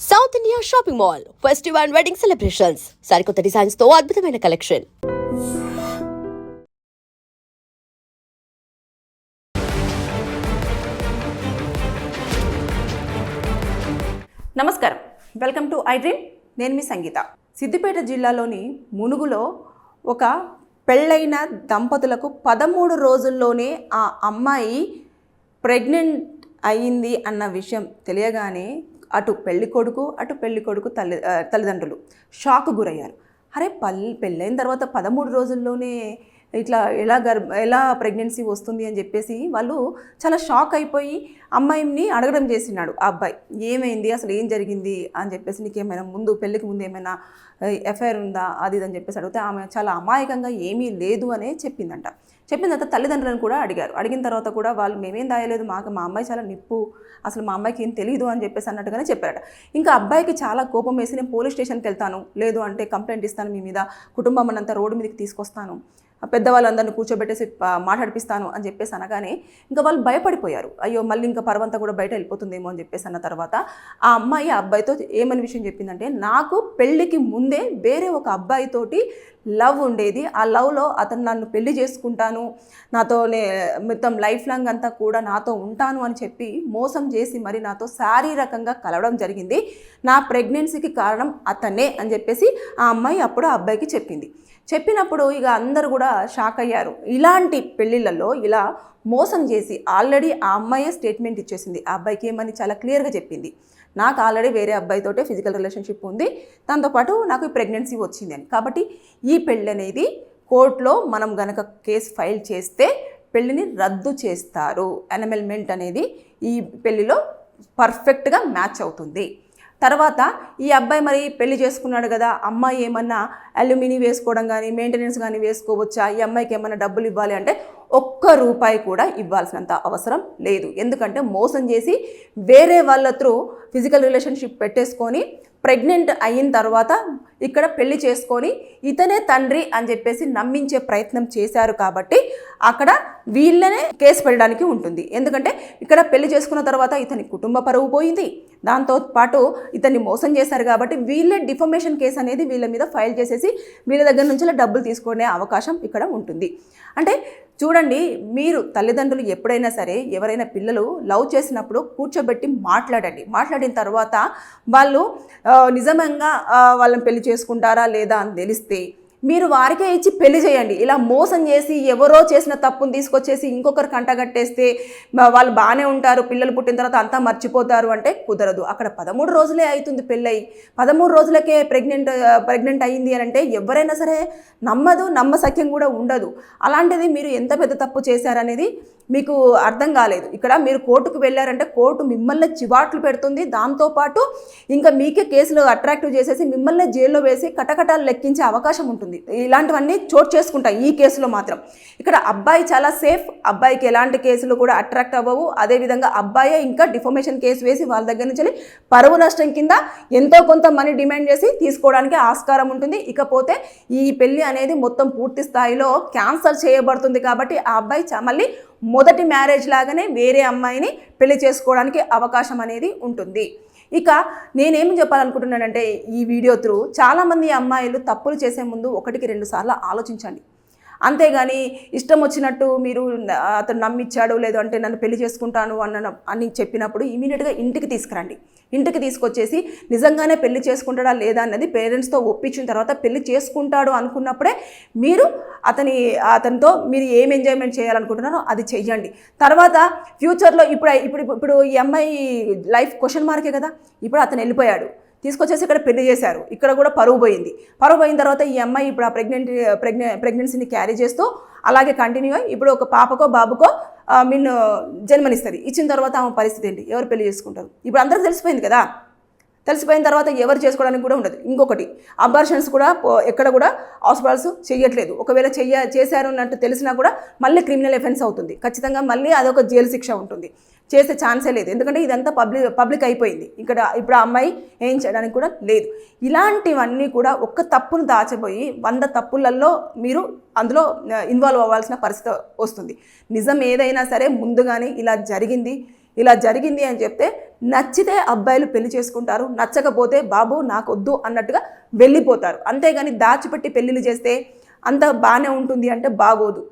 South India shopping mall festive and wedding celebrations సరికొత్త డిజైన్స్తో అద్భుతమైన కలెక్షన్ నమస్కారం. వెల్కమ్ టు ఐ డ్రీమ్ నేను మీ సంగీత. సిద్దిపేట జిల్లాలోని మునుగులో ఒక పెళ్ళైన దంపతులకు పదమూడు రోజుల్లోనే ఆ అమ్మాయి ప్రెగ్నెంట్ అయ్యింది అన్న విషయం తెలియగానే అటు పెళ్ళి కొడుకు అటు పెళ్ళి కొడుకు తల్లి తల్లిదండ్రులు. షాక్ గురయ్యారు. అరే పల్లి పెళ్ళైన తర్వాత పదమూడు రోజుల్లోనే ఇట్లా ఎలా గర్భ ఎలా ప్రెగ్నెన్సీ వస్తుంది అని చెప్పేసి వాళ్ళు చాలా షాక్ అయిపోయి అమ్మాయిని అడగడం చేసినాడు ఆ అబ్బాయి. ఏమైంది? అసలు ఏం జరిగింది? అని చెప్పేసి నీకేమైనా ముందు పెళ్ళికి ముందు ఏమైనా ఎఫ్ఐఆర్ ఉందా? అది ఇది అని చెప్పేసి అడిగితే ఆమె చాలా అమాయకంగా ఏమీ లేదు అనే చెప్పిందంట. చెప్పిన తర్వాత తల్లిదండ్రులను కూడా అడిగారు. అడిగిన తర్వాత కూడా వాళ్ళు మేమేం దాయలేదు మాకు మా అమ్మాయి చాలా నిప్పు అసలు మా అమ్మాయికి ఏం తెలియదు అని చెప్పేసి అన్నట్టుగానే చెప్పారట. ఇంకా అబ్బాయికి చాలా కోపం వేసి నేను పోలీస్ స్టేషన్కి వెళ్తాను. లేదు అంటే కంప్లైంట్ ఇస్తాను మీ మీద. కుటుంబం అంతా రోడ్డు మీదకి తీసుకొస్తాను. పెద్దవాళ్ళందరిని కూర్చోబెట్టేసి మాట్లాడిపిస్తాను అని చెప్పేసి అనగానే ఇంకా వాళ్ళు భయపడిపోయారు. అయ్యో మళ్ళీ ఇంకా పర్వంతా కూడా బయట వెళ్ళిపోతుందేమో అని చెప్పేసి అన్న తర్వాత ఆ అమ్మాయి ఆ అబ్బాయితో ఏమని విషయం చెప్పిందంటే నాకు పెళ్ళికి ముందే వేరే ఒక అబ్బాయితోటి లవ్ ఉండేది. ఆ లవ్లో అతను నన్ను పెళ్ళి చేసుకుంటాను. నాతో నే మొత్తం లైఫ్ లాంగ్ అంతా కూడా నాతో ఉంటాను అని చెప్పి మోసం చేసి మరి నాతో శారీరకంగా కలవడం జరిగింది. నా ప్రెగ్నెన్సీకి కారణం అతనే అని చెప్పేసి ఆ అమ్మాయి అప్పుడు ఆ అబ్బాయికి చెప్పింది. చెప్పినప్పుడు ఇక అందరూ కూడా షాక్ అయ్యారు ఇలాంటి పెళ్ళిళ్ళలో ఇలా మోసం చేసి ఆల్రెడీ ఆ అమ్మాయే స్టేట్మెంట్ ఇచ్చేసింది. ఆ అబ్బాయికి ఏమని చాలా క్లియర్గా చెప్పింది. నాకు ఆల్రెడీ వేరే అబ్బాయితోటే ఫిజికల్ రిలేషన్షిప్ ఉంది. దాంతోపాటు నాకు ప్రెగ్నెన్సీ వచ్చింది అని. కాబట్టి ఈ పెళ్ళి అనేది కోర్టులో మనం గనక కేసు ఫైల్ చేస్తే పెళ్ళిని రద్దు చేస్తారు. ఎనమెల్మెంట్ అనేది ఈ పెళ్ళిలో పర్ఫెక్ట్గా మ్యాచ్ అవుతుంది. తర్వాత ఈ అబ్బాయి మరి పెళ్ళి చేసుకున్నాడు కదా అమ్మాయి ఏమన్నా అల్యూమిని వేసుకోవడం కానీ మెయింటెనెన్స్ కానీ వేసుకోవచ్చా? ఈ అమ్మాయికి ఏమన్నా డబ్బులు ఇవ్వాలి అంటే ఒక్క రూపాయి కూడా ఇవ్వాల్సినంత అవసరం లేదు. ఎందుకంటే మోసం చేసి వేరే వాళ్ళ త్రూ ఫిజికల్ రిలేషన్షిప్ పెట్టేసుకొని ప్రెగ్నెంట్ అయిన తర్వాత ఇక్కడ పెళ్ళి చేసుకొని ఇతనే తండ్రి అని చెప్పేసి నమ్మించే ప్రయత్నం చేశారు కాబట్టి అక్కడ వీళ్ళనే కేసు పెట్టడానికి ఉంటుంది. ఎందుకంటే ఇక్కడ పెళ్ళి చేసుకున్న తర్వాత ఇతని కుటుంబ పరువు పోయింది. దాంతో పాటు ఇతన్ని మోసం చేశారు కాబట్టి వీళ్ళే డిఫమేషన్ కేసు అనేది వీళ్ళ మీద ఫైల్ చేసేసి వీళ్ళ దగ్గర నుంచి డబ్బులు తీసుకునే అవకాశం ఇక్కడ ఉంటుంది. అంటే చూడండి మీరు తల్లిదండ్రులు ఎప్పుడైనా సరే ఎవరైనా పిల్లలు లవ్ చేసినప్పుడు కూర్చోబెట్టి మాట్లాడండి. మాట్లాడిన తర్వాత వాళ్ళు నిజమంగా నిజంగా వాళ్ళని పెళ్ళి చేసుకుంటారా లేదా అని తెలిస్తే మీరు వారికే ఇచ్చి పెళ్ళి చేయండి. ఇలా మోసం చేసి ఎవరో చేసిన తప్పును తీసుకొచ్చేసి ఇంకొకరు కంటగట్టేస్తే వాళ్ళు బాగానే ఉంటారు పిల్లలు పుట్టిన తర్వాత అంతా మర్చిపోతారు అంటే కుదరదు. అక్కడ పదమూడు రోజులే అవుతుంది పెళ్ళై. పదమూడు రోజులకే ప్రెగ్నెంట్ ప్రెగ్నెంట్ అయ్యింది అని అంటే ఎవరైనా సరే నమ్మదు నమ్మసక్యం కూడా ఉండదు. అలాంటిది మీరు ఎంత పెద్ద తప్పు చేశారనేది మీకు అర్థం కాలేదు. ఇక్కడ మీరు కోర్టుకు వెళ్ళారంటే కోర్టు మిమ్మల్ని చివాట్లు పెడుతుంది. దాంతోపాటు ఇంకా మీకే కేసులు అట్రాక్టివ్ చేసేసి మిమ్మల్ని జైల్లో వేసి కటకటాలు లెక్కించే అవకాశం ఉంటుంది. ఇలాంటివన్నీ చోటు చేసుకుంటాయి ఈ కేసులో మాత్రం. ఇక్కడ అబ్బాయి చాలా సేఫ్. అబ్బాయికి ఎలాంటి కేసులు కూడా అట్రాక్ట్ అవ్వవు. అదేవిధంగా అబ్బాయే ఇంకా డిఫర్మేషన్ కేసు వేసి వాళ్ళ దగ్గర నుంచి పరువు నష్టం కింద ఎంతో కొంత మనీ డిమాండ్ చేసి తీసుకోవడానికి ఆస్కారం ఉంటుంది. ఇకపోతే ఈ పెళ్ళి అనేది మొత్తం పూర్తి స్థాయిలో క్యాన్సల్ చేయబడుతుంది కాబట్టి ఆ అబ్బాయి చ- మళ్ళీ మొదటి మ్యారేజ్ లాగానే వేరే అమ్మాయిని పెళ్ళి చేసుకోవడానికి అవకాశం అనేది ఉంటుంది. ఇక నేనేమి చెప్పాలనుకుంటున్నానంటే ఈ వీడియో త్రూ చాలామంది అమ్మాయిలు తప్పులు చేసే ముందు ఒకటికి రెండు సార్లు ఆలోచించండి. అంతేగాని ఇష్టం వచ్చినట్టు మీరు అతను నమ్మిచ్చాడు లేదు అంటే నన్ను పెళ్ళి చేసుకుంటాను అన్న అని చెప్పినప్పుడు ఇమీడియట్గా ఇంటికి తీసుకురండి. ఇంటికి తీసుకొచ్చేసి నిజంగానే పెళ్ళి చేసుకుంటాడా లేదా అన్నది పేరెంట్స్తో ఒప్పించిన తర్వాత పెళ్ళి చేసుకుంటాడు అనుకున్నప్పుడే మీరు అతని అతనితో మీరు ఏం ఎంజాయ్మెంట్ చేయాలనుకుంటున్నారో అది చెయ్యండి. తర్వాత ఫ్యూచర్లో ఇప్పుడు ఇప్పుడు ఇప్పుడు ఈ అమ్మాయి లైఫ్ క్వశ్చన్ మార్కే కదా ఇప్పుడు అతను వెళ్ళిపోయాడు. తీసుకొచ్చేసి ఇక్కడ పెళ్ళి చేశారు. ఇక్కడ కూడా పరువు పోయింది. పరువు పోయిన తర్వాత ఈ అమ్మాయి ఇప్పుడు ఆ ప్రెగ్నెంట్ ప్రెగ్నె ప్రెగ్నెన్సీని క్యారీ చేస్తూ అలాగే కంటిన్యూ అయ్యి ఇప్పుడు ఒక పాపకో బాబుకో మీన్ జన్మనిస్తుంది. ఇచ్చిన తర్వాత ఆమె పరిస్థితి ఏంటి? ఎవరు పెళ్ళి చేసుకుంటారు? ఇప్పుడు అందరికీ తెలిసిపోయింది కదా? తెలిసిపోయిన తర్వాత ఎవరు చేసుకోవడానికి కూడా ఉండదు. ఇంకొకటి అబార్షన్స్ కూడా ఎక్కడ కూడా హాస్పిటల్స్ చేయట్లేదు ఒకవేళ చెయ్య చేశారు అన్నట్టు తెలిసినా కూడా మళ్ళీ క్రిమినల్ ఎఫెన్స్ అవుతుంది. ఖచ్చితంగా మళ్ళీ అదొక జైలు శిక్ష ఉంటుంది. చేసే ఛాన్సే లేదు. ఎందుకంటే ఇదంతా పబ్లిక్ పబ్లిక్ అయిపోయింది. ఇక్కడ ఇప్పుడు ఆ అమ్మాయి ఏం చేయడానికి కూడా లేదు. ఇలాంటివన్నీ కూడా ఒక్క తప్పును దాచబోయి వంద తప్పులలో మీరు అందులో ఇన్వాల్వ్ అవ్వాల్సిన పరిస్థితి వస్తుంది. నిజం ఏదైనా సరే ముందుగానే ఇలా జరిగింది. ఇలా జరిగింది అని చెప్తే నచ్చితే అబ్బాయిలు పెళ్ళి చేసుకుంటారు నచ్చకపోతే బాబు నాకొద్దు అన్నట్టుగా వెళ్ళిపోతారు. అంతేగాని దాచిపెట్టి పెళ్ళిళ్ళు చేస్తే అంత బాగానే ఉంటుంది అంటే బాగోదు.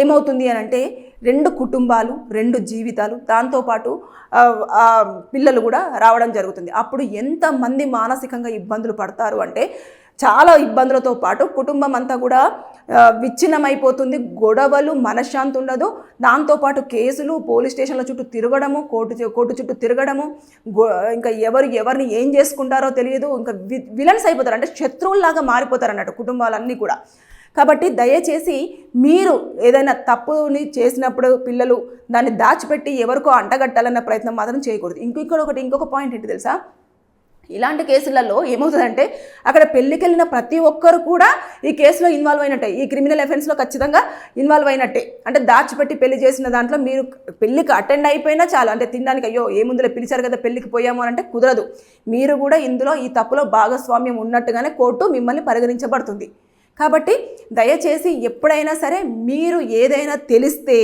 ఏమవుతుంది అని అంటే రెండు కుటుంబాలు రెండు జీవితాలు దాంతోపాటు పిల్లలు కూడా రావడం జరుగుతుంది. అప్పుడు ఎంతమంది మానసికంగా ఇబ్బందులు పడతారు అంటే చాలా ఇబ్బందులతో పాటు కుటుంబం అంతా కూడా విచ్ఛిన్నమైపోతుంది. గొడవలు మనశ్శాంతి ఉండదు. దాంతోపాటు కేసులు పోలీస్ స్టేషన్ల చుట్టూ తిరగడము కోర్టు కోర్టు చుట్టూ తిరగడము గొ- ఇంకా ఎవరు ఎవరిని ఏం చేసుకుంటారో తెలియదు. ఇంకా వి విలన్స్ అయిపోతారు. అంటే శత్రువుల్లాగా మారిపోతారు అన్నట్టు కుటుంబాలన్నీ కూడా. కాబట్టి దయచేసి మీరు ఏదైనా తప్పుని చేసినప్పుడు పిల్లలు దాన్ని దాచిపెట్టి ఎవరికో అంటగట్టాలన్న ప్రయత్నం మాత్రం చేయకూడదు. ఇంకొకటి ఒకటి ఇంకొక పాయింట్ ఏంటి తెలుసా? ఇలాంటి కేసులలో ఏమవుతుందంటే అక్కడ పెళ్ళికి వెళ్ళిన ప్రతి ఒక్కరు కూడా ఈ కేసులో ఇన్వాల్వ్ అయినట్టే. ఈ క్రిమినల్ ఎఫెన్స్లో ఖచ్చితంగా ఇన్వాల్వ్ అయినట్టే. అంటే దాచిపెట్టి పెళ్ళి చేసిన దాంట్లో మీరు పెళ్ళికి అటెండ్ అయిపోయినా చాలు. అంటే తినడానికి అయ్యో ఏ ముందులో పిలిచారు కదా పెళ్ళికి పోయాము అని అంటే కుదరదు. మీరు కూడా ఇందులో ఈ తప్పులో భాగస్వామ్యం ఉన్నట్టుగానే కోర్టు మిమ్మల్ని పరిగణించబడుతుంది. కాబట్టి దయచేసి ఎప్పుడైనా సరే మీరు ఏదైనా తెలిస్తే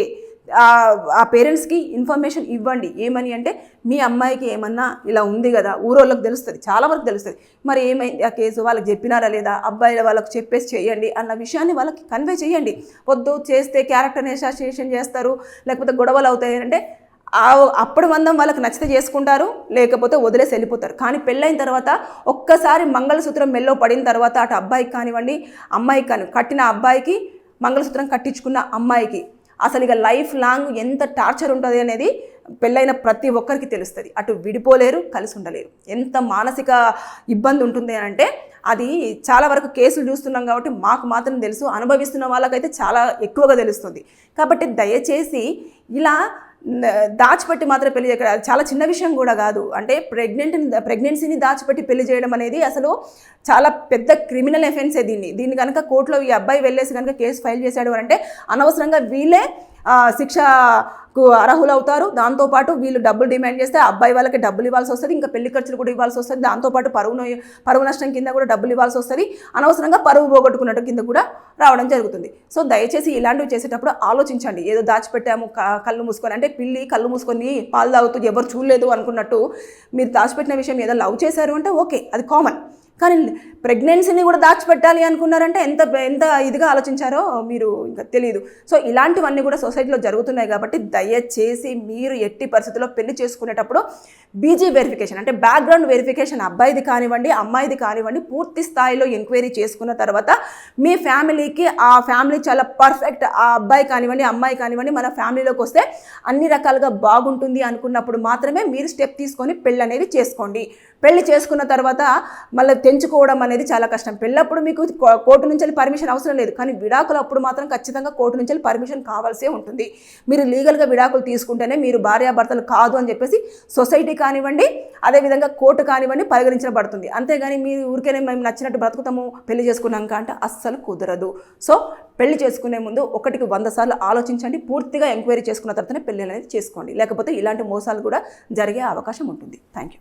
ఆ- పేరెంట్స్కి ఇన్ఫర్మేషన్ ఇవ్వండి. ఏమని అంటే మీ అమ్మాయికి ఏమన్నా ఇలా ఉంది కదా ఊరోళ్ళకి తెలుస్తుంది చాలా వరకు తెలుస్తుంది. మరి ఏమైంది ఆ కేసు? వాళ్ళకి చెప్పినారా లేదా? అబ్బాయిల వాళ్ళకి చెప్పేసి చేయండి అన్న విషయాన్ని వాళ్ళకి కన్వే చేయండి. వద్దు చేస్తే క్యారెక్టర్ అసోసియేషన్ చేస్తారు లేకపోతే గొడవలు అవుతాయి అంటే ఆ- అప్పుడు మందం వాళ్ళకి నచ్చితే చేసుకుంటారు లేకపోతే వదిలేసి వెళ్ళిపోతారు. కానీ పెళ్ళైన తర్వాత ఒక్కసారి మంగళసూత్రం మెల్లో పడిన తర్వాత అటు అబ్బాయికి కానివ్వండి అమ్మాయికి కానివ్వండి కట్టిన అబ్బాయికి మంగళసూత్రం కట్టించుకున్న అమ్మాయికి అసలు ఇక లైఫ్ లాంగ్ ఎంత టార్చర్ ఉంటుంది అనేది పెళ్ళైన ప్రతి ఒక్కరికి తెలుస్తుంది. అటు విడిపోలేరు కలిసి ఉండలేరు. ఎంత మానసిక ఇబ్బంది ఉంటుంది అని అంటే అది చాలా వరకు కేసులు చూస్తున్నాం కాబట్టి మాకు మాత్రం తెలుసు. అనుభవిస్తున్న వాళ్ళకైతే చాలా ఎక్కువగా తెలుస్తుంది. కాబట్టి దయచేసి ఇలా దాచిపెట్టి మాత్రం పెళ్ళి చేయక చాలా చిన్న విషయం కూడా కాదు. అంటే ప్రెగ్నెంట్ ప్రెగ్నెన్సీని దాచిపెట్టి పెళ్ళి చేయడం అనేది అసలు చాలా పెద్ద క్రిమినల్ ఎఫెన్సే దీన్ని. దీన్ని కనుక కోర్టులో ఈ అబ్బాయి వెళ్ళేసి కనుక కేసు ఫైల్ చేశాడు అంటే అనవసరంగా వీళ్ళే శిక్ష అర్హులవుతారు. దాంతోపాటు వీళ్ళు డబ్బులు డిమాండ్ చేస్తే ఆ అబ్బాయి వాళ్ళకి డబ్బులు ఇవ్వాల్సి వస్తుంది. ఇంకా పెళ్ళి ఖర్చులు కూడా ఇవ్వాల్సి వస్తుంది. దాంతోపాటు పరువు పరువు నష్టం కింద కూడా డబ్బులు ఇవ్వాల్సి వస్తుంది. అనవసరంగా పరువు పోగొట్టుకున్నట్టు కింద కూడా రావడం జరుగుతుంది. సో దయచేసి ఇలాంటివి చేసేటప్పుడు ఆలోచించండి. ఏదో దాచిపెట్టాము కళ్ళు మూసుకొని అంటే పిల్లి కళ్ళు మూసుకొని పాలు తాగుతూ ఎవరు చూడలేదు అనుకున్నట్టు మీరు దాచిపెట్టిన విషయం ఏదో లవ్ చేశారు అంటే ఓకే అది కామన్. కానీ ప్రెగ్నెన్సీని కూడా దాచిపెట్టాలి అనుకున్నారంటే ఎంత ఎంత ఇదిగా ఆలోచించారో మీరు ఇంకా తెలియదు సో ఇలాంటివన్నీ కూడా సొసైటీలో జరుగుతున్నాయి కాబట్టి దయచేసి మీరు ఎట్టి పరిస్థితుల్లో పెళ్ళి చేసుకునేటప్పుడు బీజీ వెరిఫికేషన్ అంటే బ్యాక్గ్రౌండ్ వెరిఫికేషన్ అబ్బాయిది కానివ్వండి అమ్మాయిది కానివ్వండి పూర్తి స్థాయిలో ఎంక్వైరీ చేసుకున్న తర్వాత మీ ఫ్యామిలీకి ఆ ఫ్యామిలీ చాలా పర్ఫెక్ట్ ఆ అబ్బాయి కానివ్వండి అమ్మాయి కానివ్వండి మన ఫ్యామిలీలోకి వస్తే అన్ని రకాలుగా బాగుంటుంది అనుకున్నప్పుడు మాత్రమే మీరు స్టెప్ తీసుకొని పెళ్ళి అనేది చేసుకోండి. పెళ్ళి చేసుకున్న తర్వాత మళ్ళీ తెంచుకోవడం అనేది చాలా కష్టం. పెళ్ళప్పుడు మీకు కోర్టు నుంచి వెళ్ళి పర్మిషన్ అవసరం లేదు. కానీ విడాకులు అప్పుడు మాత్రం ఖచ్చితంగా కోర్టు నుంచి వెళ్ళి పర్మిషన్ కావాల్సే ఉంటుంది. మీరు లీగల్గా విడాకులు తీసుకుంటేనే మీరు భార్యాభర్తలు కాదు అని చెప్పేసి సొసైటీ కానివ్వండి అదేవిధంగా కోర్టు కానివ్వండి పరిగణించబడుతుంది. అంతేగాని మీరు ఊరికేనే మేము నచ్చినట్టు బ్రతుకుతాము పెళ్ళి చేసుకున్నాక అంటే అస్సలు కుదరదు. సో పెళ్ళి చేసుకునే ముందు ఒకటికి వంద సార్లు ఆలోచించండి పూర్తిగా ఎంక్వైరీ చేసుకున్న తర్వాతనే పెళ్ళి అనేది చేసుకోండి. లేకపోతే ఇలాంటి మోసాలు కూడా జరిగే అవకాశం ఉంటుంది. Thank you